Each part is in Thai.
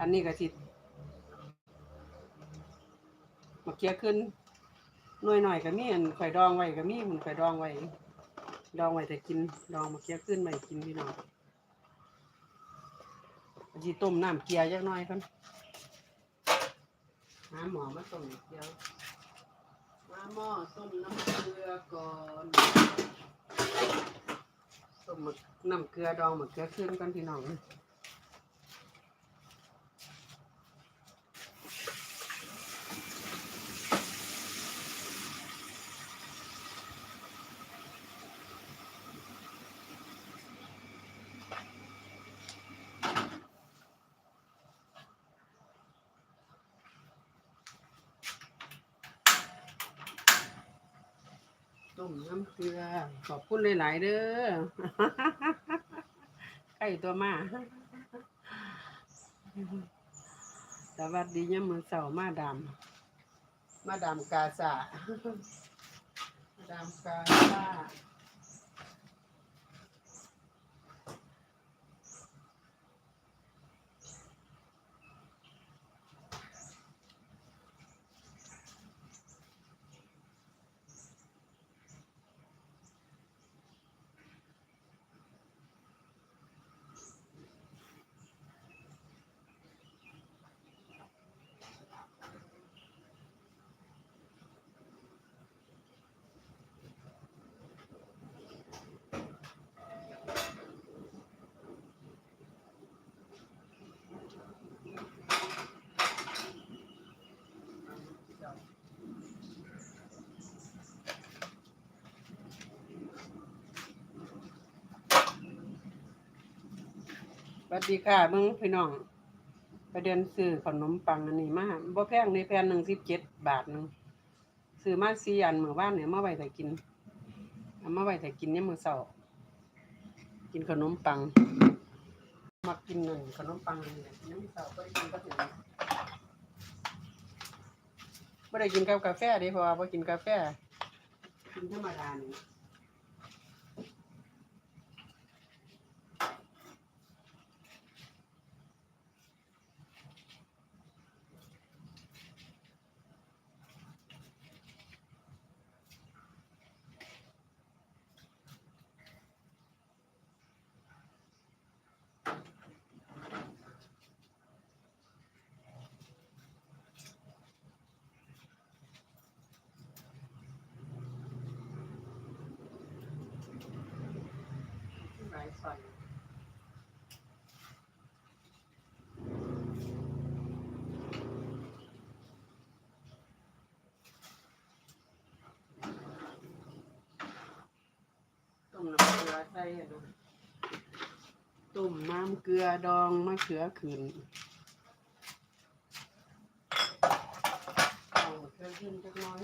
อันนี้ก็สิมาเคี้ยขึ้นหน่วยหน่อยก็มีอันข่อยดองไว้ก็มีมันข่อยดองไว้ดองไว้แต่กินดองมาเคี้ยขึ้นไว้กินพี่น้องอันสิต้มน้ำเกลียจักหน่อยก่อนหาหมอมาต้มเกลียวมาหม้อต้มน้ำเกลือก่อนต้มมึกน้ำเกลือดองมึกเกลือขึ้นก่อนพี่น้อง ต้มน้ำเกลือขอบคุณหลาย ๆ เด้อไก่ตัวมาสวัสดียามมือเสาร์มาดามมาดามกาซามาดามกาซา สวัสดีค่ะมึงพี่น้องไปเดินซื้อขนมปังอันนี้มาบ่แพงในแผ่นหนึ่งสิบเจ็ดบาทหนึงซื้อมาสี่อันเมื่อวานเนี่ยมาไว้แต่กินเอามาไว้แต่กินเนี่ยมมื้อเช้ากินขนมปังมากินหนึ่งขนมปังอันนี้เนี่ยมื้อเช้าบ่ได้กินกับหยังบ่ได้กินกับกาแฟด้เพราะว่ากินกาแฟกินธรรมดาเนี่ย ซอยต้มน้ำเกลือใส่อะนะต้มน้ำเกลือดองมะเขือขืนเอามะเขือขืนจักหน้อย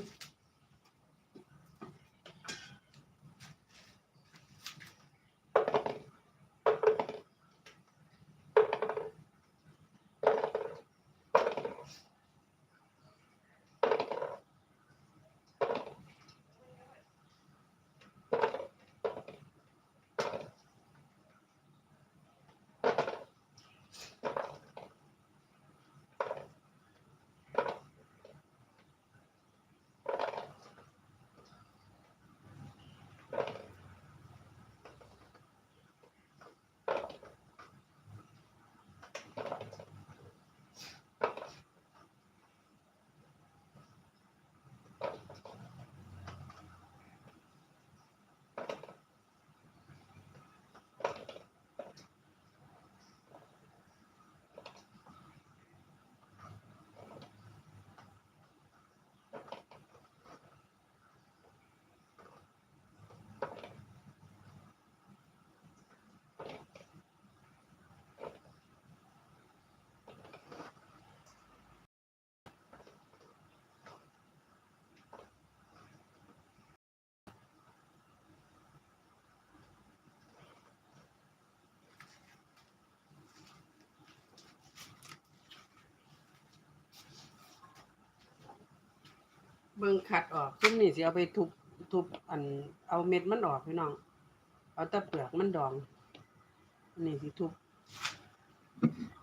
เบิ่งขัดออกซุมนี่สิเอาไปทุบทุบอัน เอาเม็ดมันออกพี่น้อง เอาแต่เปลือกมันดอง นี่สิทุบข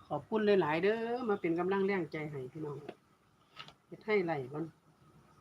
ขอบคุณหลาย ๆ เด้อ มาเป็นกำลังแรงใจให้พี่น้องเฮ็ดให้ไหลก่อน